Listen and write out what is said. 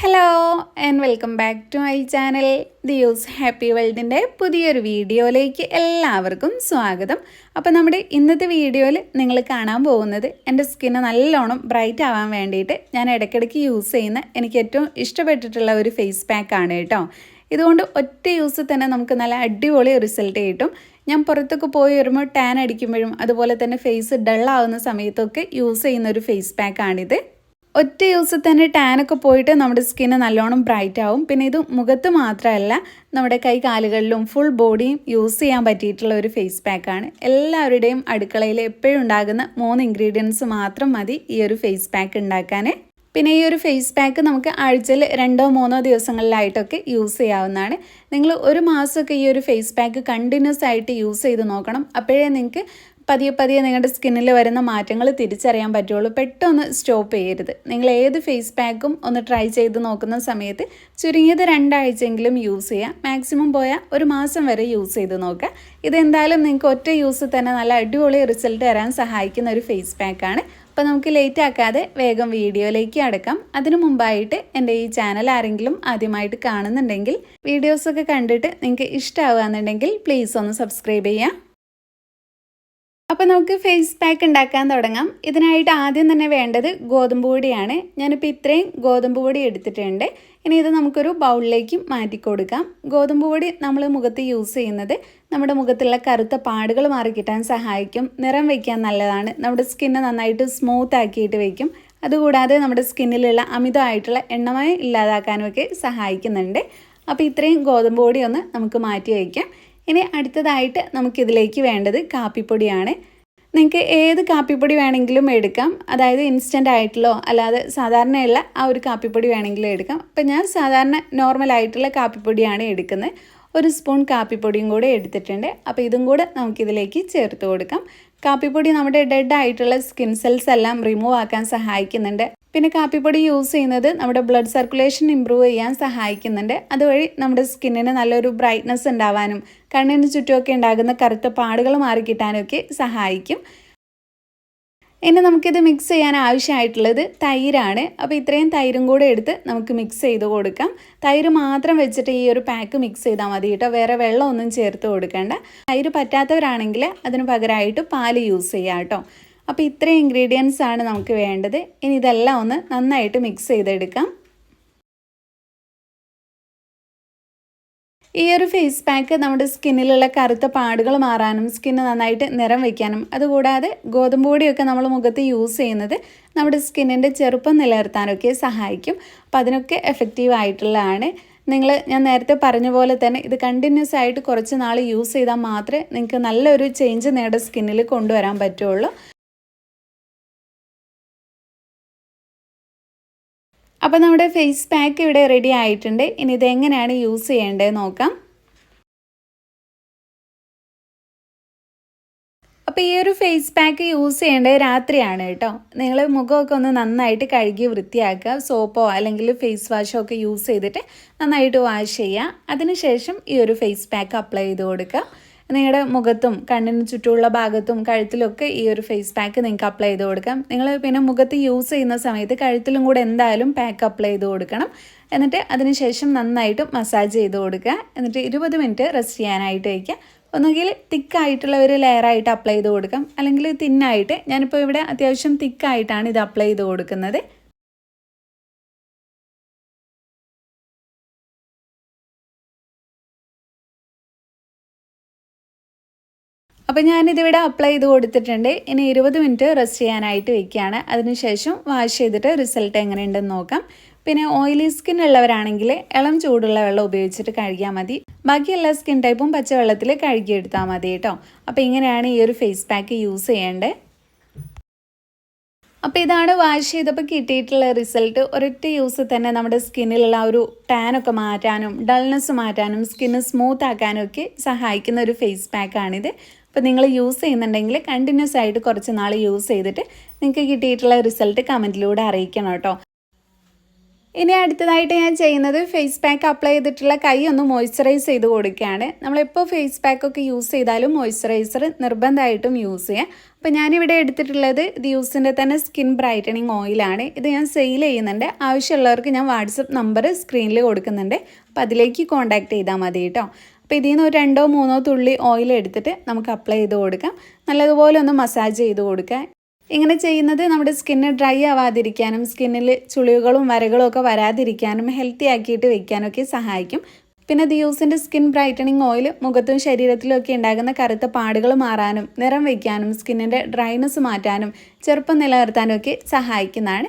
Hello and welcome back to my channel the use happy വേൾഡിന്റെ പുതിയൊരു വീഡിയോയിലേക്ക് എല്ലാവർക്കും സ്വാഗതം. അപ്പോൾ നമ്മുടെ ഇന്നത്തെ വീഡിയോയിൽ നിങ്ങൾ കാണാൻ പോകുന്നത് എന്റെ സ്കിന്ന് നല്ലോണം ബ്രൈറ്റ് ആവാൻ വേണ്ടിയിട്ട് ഞാൻ ഇടയ്ക്കിടയ്ക്ക് യൂസ് ചെയ്യുന്ന എനിക്ക് ഏറ്റവും ഇഷ്ടപ്പെട്ടിട്ടുള്ള ഒരു ഫേസ് പാക്കാണ് കേട്ടോ. ഇതുകൊണ്ട് ഒറ്റ യൂസ് തന്നെ നമുക്ക് നല്ല അടിപൊളി റിസൾട്ട് കിട്ടും. ഞാൻ പുറത്തൊക്കെ പോയി വരുമ്പോൾ ടാൻ അടിക്കുമ്പോഴും അതുപോലെ തന്നെ ഫേസ് ഡൾ ആവുന്ന സമയത്തൊക്കെ യൂസ് ചെയ്യുന്ന ഒരു ഫേസ് പാക്കാണിത് ഒറ്റ യൂസിൽ തന്നെ ടാനൊക്കെ പോയിട്ട് നമ്മുടെ സ്കിന്ന് നല്ലോണം ബ്രൈറ്റ് ആവും. പിന്നെ ഇത് മുഖത്ത് മാത്രമല്ല നമ്മുടെ കൈ കാലുകളിലും ഫുൾ ബോഡിയും യൂസ് ചെയ്യാൻ പറ്റിയിട്ടുള്ള ഒരു ഫേസ് പാക്കാണ് എല്ലാവരുടെയും അടുക്കളയിൽ എപ്പോഴും ഉണ്ടാകുന്ന മൂന്ന് ഇൻഗ്രീഡിയൻസ് മാത്രം മതി ഈ ഒരു ഫേസ് പാക്ക് ഉണ്ടാക്കാൻ പിന്നെ ഈ ഒരു ഫേസ് പാക്ക് നമുക്ക് ആഴ്ചയിൽ രണ്ടോ മൂന്നോ ദിവസങ്ങളിലായിട്ടൊക്കെ യൂസ് ചെയ്യാവുന്നതാണ്. നിങ്ങൾ ഒരു മാസമൊക്കെ ഈ ഒരു ഫേസ് പാക്ക് കണ്ടിന്യൂസ് ആയിട്ട് യൂസ് ചെയ്ത് നോക്കണം. അപ്പോഴേ നിങ്ങൾക്ക് പതിയെ പതിയെ നിങ്ങളുടെ സ്കിന്നിൽ വരുന്ന മാറ്റങ്ങൾ തിരിച്ചറിയാൻ പറ്റുള്ളൂ. പെട്ടെന്ന് സ്റ്റോപ്പ് ചെയ്യരുത്. നിങ്ങൾ ഏത് ഫേസ് പാക്കും ഒന്ന് ട്രൈ ചെയ്ത് നോക്കുന്ന സമയത്ത് ചുരുങ്ങിയത് രണ്ടാഴ്ചയെങ്കിലും യൂസ് ചെയ്യുക മാക്സിമം പോയാൽ ഒരു മാസം വരെ യൂസ് ചെയ്ത് നോക്കുക. ഇതെന്തായാലും നിങ്ങൾക്ക് ഒറ്റ യൂസ് തന്നെ നല്ല അടിപൊളി റിസൾട്ട് തരാൻ സഹായിക്കുന്ന ഒരു ഫേസ് പാക്കാണ്. അപ്പോൾ നമുക്ക് ലേറ്റ് ആക്കാതെ വേഗം വീഡിയോയിലേക്ക് അടക്കാം. അതിനു മുമ്പായിട്ട് എന്റെ ഈ ചാനൽ ആരെങ്കിലും ആദ്യമായിട്ട് കാണുന്നുണ്ടെങ്കിൽ വീഡിയോസൊക്കെ കണ്ടിട്ട് നിങ്ങൾക്ക് ഇഷ്ടമാവുകയെന്നുണ്ടെങ്കിൽ പ്ലീസ് ഒന്ന് സബ്സ്ക്രൈബ് ചെയ്യാം അപ്പോൾ നമുക്ക് ഫേസ് പാക്ക് ഉണ്ടാക്കാൻ തുടങ്ങാം. ഇതിനായിട്ട് ആദ്യം തന്നെ വേണ്ടത് ഗോതമ്പ് പൊടിയാണ്. ഞാനിപ്പോൾ ഇത്രയും ഗോതമ്പ് പൊടി എടുത്തിട്ടുണ്ട്. ഇനി ഇത് നമുക്കൊരു ബൗളിലേക്ക് മാറ്റി കൊടുക്കാം. ഗോതമ്പ് പൊടി നമ്മൾ മുഖത്ത് യൂസ് ചെയ്യുന്നത് നമ്മുടെ മുഖത്തുള്ള കറുത്ത പാടുകൾ മാറിക്കിട്ടാൻ സഹായിക്കും. നിറം വയ്ക്കാൻ നല്ലതാണ്. നമ്മുടെ സ്കിന്ന് നന്നായിട്ട് സ്മൂത്ത് ആക്കിയിട്ട് വയ്ക്കും അതുകൂടാതെ നമ്മുടെ സ്കിന്നിലുള്ള അമിതമായിട്ടുള്ള എണ്ണമയം ഇല്ലാതാക്കാനുമൊക്കെ സഹായിക്കുന്നുണ്ട്. അപ്പോൾ ഇത്രയും ഗോതമ്പ് പൊടി ഒന്ന് നമുക്ക് മാറ്റി വയ്ക്കാം ഇനി അടുത്തതായിട്ട് നമുക്കിതിലേക്ക് വേണ്ടത് കാപ്പിപ്പൊടിയാണ്. നിങ്ങൾക്ക് ഏത് കാപ്പിപ്പൊടി വേണമെങ്കിലും എടുക്കാം. അതായത് ഇൻസ്റ്റന്റ് ആയിട്ടുള്ളോ അല്ലാതെ സാധാരണയുള്ള ആ ഒരു കാപ്പിപ്പൊടി വേണമെങ്കിലും എടുക്കാം. അപ്പം ഞാൻ സാധാരണ നോർമൽ ആയിട്ടുള്ള കാപ്പിപ്പൊടിയാണ് എടുക്കുന്നത്. ഒരു സ്പൂൺ കാപ്പിപ്പൊടിയും കൂടെ എടുത്തിട്ടുണ്ട്. അപ്പോൾ ഇതും കൂടെ നമുക്കിതിലേക്ക് ചേർത്ത് കൊടുക്കാം. കാപ്പിപ്പൊടി നമ്മുടെ ഡെഡ് ആയിട്ടുള്ള സ്കിൻ സെൽസ് എല്ലാം റിമൂവ് ആക്കാൻ സഹായിക്കുന്നുണ്ട്. പിന്നെ കാപ്പിപ്പൊടി യൂസ് ചെയ്യുന്നത് നമ്മുടെ ബ്ലഡ് സർക്കുലേഷൻ ഇമ്പ്രൂവ് ചെയ്യാൻ സഹായിക്കുന്നുണ്ട്. അതുവഴി നമ്മുടെ സ്കിന്നിന് നല്ലൊരു ബ്രൈറ്റ്നസ് ഉണ്ടാവാനും കണ്ണിന് ചുറ്റുമൊക്കെ ഉണ്ടാകുന്ന കറുത്ത പാടുകൾ മാറിക്കിട്ടാനും ഒക്കെ സഹായിക്കും. ഇനി നമുക്കിത് മിക്സ് ചെയ്യാൻ ആവശ്യമായിട്ടുള്ളത് തൈരാണ്. അപ്പോൾ ഇത്രയും തൈരും കൂടെ എടുത്ത് നമുക്ക് മിക്സ് ചെയ്ത് കൊടുക്കാം. തൈര് മാത്രം വെച്ചിട്ട് ഈ ഒരു പാക്ക് മിക്സ് ചെയ്താൽ മതി കേട്ടോ. വേറെ വെള്ളമൊന്നും ചേർത്ത് കൊടുക്കേണ്ട. തൈര് പറ്റാത്തവരാണെങ്കിൽ അതിന് പകരമായിട്ട് പാൽ യൂസ് ചെയ്യാം കേട്ടോ. അപ്പോൾ ഇത്രയും ഇൻഗ്രീഡിയൻസ് ആണ് നമുക്ക് വേണ്ടത്. ഇനി ഇതെല്ലാം ഒന്ന് നന്നായിട്ട് മിക്സ് ചെയ്തെടുക്കാം. ഈ ഒരു ഫേസ് പാക്ക് നമ്മുടെ സ്കിന്നിലുള്ള കറുത്ത പാടുകൾ മാറാനും സ്കിന്ന് നന്നായിട്ട് നിറം വയ്ക്കാനും അതുകൂടാതെ ഗോതമ്പ് പൊടിയൊക്കെ നമ്മൾ മുഖത്ത് യൂസ് ചെയ്യുന്നത് നമ്മുടെ സ്കിന്നിന്റെ ചെറുപ്പം നിലനിർത്താനൊക്കെ സഹായിക്കും. അപ്പോൾ അതിനൊക്കെ എഫക്റ്റീവ് ആയിട്ടുള്ളതാണ്. നിങ്ങൾ ഞാൻ നേരത്തെ പറഞ്ഞ പോലെ തന്നെ ഇത് കണ്ടിന്യൂസ് ആയിട്ട് കുറച്ച് നാൾ യൂസ് ചെയ്താൽ മാത്രമേ നിങ്ങൾക്ക് നല്ലൊരു ചേഞ്ച് നിങ്ങളുടെ സ്കിന്നിൽ കൊണ്ടുവരാൻ പറ്റുള്ളൂ. അപ്പോൾ നമ്മുടെ ഫേസ് പാക്ക് ഇവിടെ റെഡി ആയിട്ടുണ്ട്. ഇനി ഇത് എങ്ങനെയാണ് യൂസ് ചെയ്യേണ്ടത് നോക്കാം. അപ്പോൾ ഈ ഒരു ഫേസ് പാക്ക് യൂസ് ചെയ്യേണ്ടത് രാത്രിയാണ് കേട്ടോ. നിങ്ങൾ മുഖമൊക്കെ ഒന്ന് നന്നായിട്ട് കഴുകി വൃത്തിയാക്കുക. സോപ്പോ അല്ലെങ്കിൽ ഫേസ് വാഷോ ഒക്കെ യൂസ് ചെയ്തിട്ട് നന്നായിട്ട് വാഷ് ചെയ്യുക. അതിനുശേഷം ഈ ഒരു ഫേസ് പാക്ക് അപ്ലൈ ചെയ്ത് കൊടുക്കുക. നിങ്ങളുടെ മുഖത്തും കണ്ണിന് ചുറ്റുമുള്ള ഭാഗത്തും കഴുത്തിലൊക്കെ ഈ ഒരു ഫേസ് പാക്ക് നിങ്ങൾക്ക് അപ്ലൈ ചെയ്ത് കൊടുക്കാം. നിങ്ങൾ പിന്നെ മുഖത്ത് യൂസ് ചെയ്യുന്ന സമയത്ത് കഴുത്തിലും കൂടെ എന്തായാലും പാക്ക് അപ്ലൈ ചെയ്ത് കൊടുക്കണം. എന്നിട്ട് അതിനുശേഷം നന്നായിട്ട് മസാജ് ചെയ്ത് കൊടുക്കുക. എന്നിട്ട് ഇരുപത് മിനിറ്റ് റെസ്റ്റ് ചെയ്യാനായിട്ട് വയ്ക്കുക ഒന്നുകിൽ തിക്കായിട്ടുള്ള ഒരു ലെയറായിട്ട് അപ്ലൈ ചെയ്ത് കൊടുക്കാം. അല്ലെങ്കിൽ തിന്നായിട്ട് ഞാനിപ്പോൾ ഇവിടെ അത്യാവശ്യം തിക്കായിട്ടാണ് ഇത് അപ്ലൈ ചെയ്ത് കൊടുക്കുന്നത്. അപ്പോൾ ഞാനിതിവിടെ അപ്ലൈ ചെയ്ത് കൊടുത്തിട്ടുണ്ട്. ഇനി ഇരുപത് മിനിറ്റ് റെസ്റ്റ് ചെയ്യാനായിട്ട് വെക്കുകയാണ്. അതിനുശേഷം വാഷ് ചെയ്തിട്ട് റിസൾട്ട് എങ്ങനെയുണ്ടെന്ന് നോക്കാം. പിന്നെ ഓയിലി സ്കിൻ ഉള്ളവരാണെങ്കിൽ ഇളം ചൂടുള്ള വെള്ളം ഉപയോഗിച്ചിട്ട് കഴുകിയാൽ മതി. ബാക്കി എല്ലാ സ്കിൻ ടൈപ്പും പച്ചവെള്ളത്തിൽ കഴുകിയെടുത്താൽ മതി കേട്ടോ. അപ്പോൾ ഇങ്ങനെയാണ് ഈ ഒരു ഫേസ് പാക്ക് യൂസ് ചെയ്യേണ്ടത്. അപ്പോൾ ഇതാണ് വാഷ് ചെയ്തപ്പോൾ കിട്ടിയിട്ടുള്ള റിസൾട്ട് ഒരൊറ്റ യൂസ് തന്നെ നമ്മുടെ സ്കിന്നിലുള്ള ഒരു ടാനൊക്കെ മാറ്റാനും ഡൾനെസ് മാറ്റാനും സ്കിന്ന് സ്മൂത്ത് ആക്കാനും ഒക്കെ സഹായിക്കുന്ന ഒരു ഫേസ് പാക്കാണിത് അപ്പോൾ നിങ്ങൾ യൂസ് ചെയ്യുന്നുണ്ടെങ്കിൽ കണ്ടിന്യൂസ് ആയിട്ട് കുറച്ച് നാൾ യൂസ് ചെയ്തിട്ട് നിങ്ങൾക്ക് കിട്ടിയിട്ടുള്ള റിസൾട്ട് കമന്റിലൂടെ അറിയിക്കണം കേട്ടോ. ഇനി അടുത്തതായിട്ട് ഞാൻ ചെയ്യുന്നത് ഫേസ് പാക്ക് അപ്ലൈ ചെയ്തിട്ടുള്ള കൈ ഒന്ന് മോയ്സ്ചറൈസ് ചെയ്ത് കൊടുക്കുകയാണ്. നമ്മളെപ്പോൾ ഫേസ് പാക്ക് ഒക്കെ യൂസ് ചെയ്താലും മോയ്സ്ചറൈസർ നിർബന്ധമായിട്ടും യൂസ് ചെയ്യാം. അപ്പോൾ ഞാനിവിടെ എടുത്തിട്ടുള്ളത് യൂസിന്റെ തന്നെ സ്കിൻ ബ്രൈറ്റനിങ് ഓയിലാണ് ഇത് ഞാൻ സെയിൽ ചെയ്യുന്നുണ്ട്. ആവശ്യമുള്ളവർക്ക് ഞാൻ വാട്സപ്പ് നമ്പർ സ്ക്രീനിൽ കൊടുക്കുന്നുണ്ട്. അപ്പോൾ അതിലേക്ക് കോൺടാക്ട് ചെയ്താൽ മതി കേട്ടോ അപ്പോൾ ഇതിൽ നിന്ന് ഒരു രണ്ടോ മൂന്നോ തുള്ളി ഓയിൽ എടുത്തിട്ട് നമുക്ക് അപ്ലൈ ചെയ്ത് കൊടുക്കാം. നല്ലതുപോലെ ഒന്ന് മസാജ് ചെയ്ത് കൊടുക്കുക. ഇങ്ങനെ ചെയ്യുന്നത് നമ്മുടെ സ്കിന്ന് ഡ്രൈ ആവാതിരിക്കാനും സ്കിന്നിൽ ചുളിവുകളും വരകളും ഒക്കെ വരാതിരിക്കാനും ഹെൽത്തി ആക്കിയിട്ട് വെക്കാനൊക്കെ സഹായിക്കും. പിന്നെ ദിയൂസിന്റെ സ്കിൻ ബ്രൈറ്റനിങ് ഓയിൽ മുഖത്തും ശരീരത്തിലും ഒക്കെ ഉണ്ടാകുന്ന കറുത്ത പാടുകൾ മാറാനും നിറം വയ്ക്കാനും സ്കിന്നിന്റെ ഡ്രൈനെസ് മാറ്റാനും ചെറുപ്പം നിലനിർത്താനും ഒക്കെ സഹായിക്കുന്നതാണ്.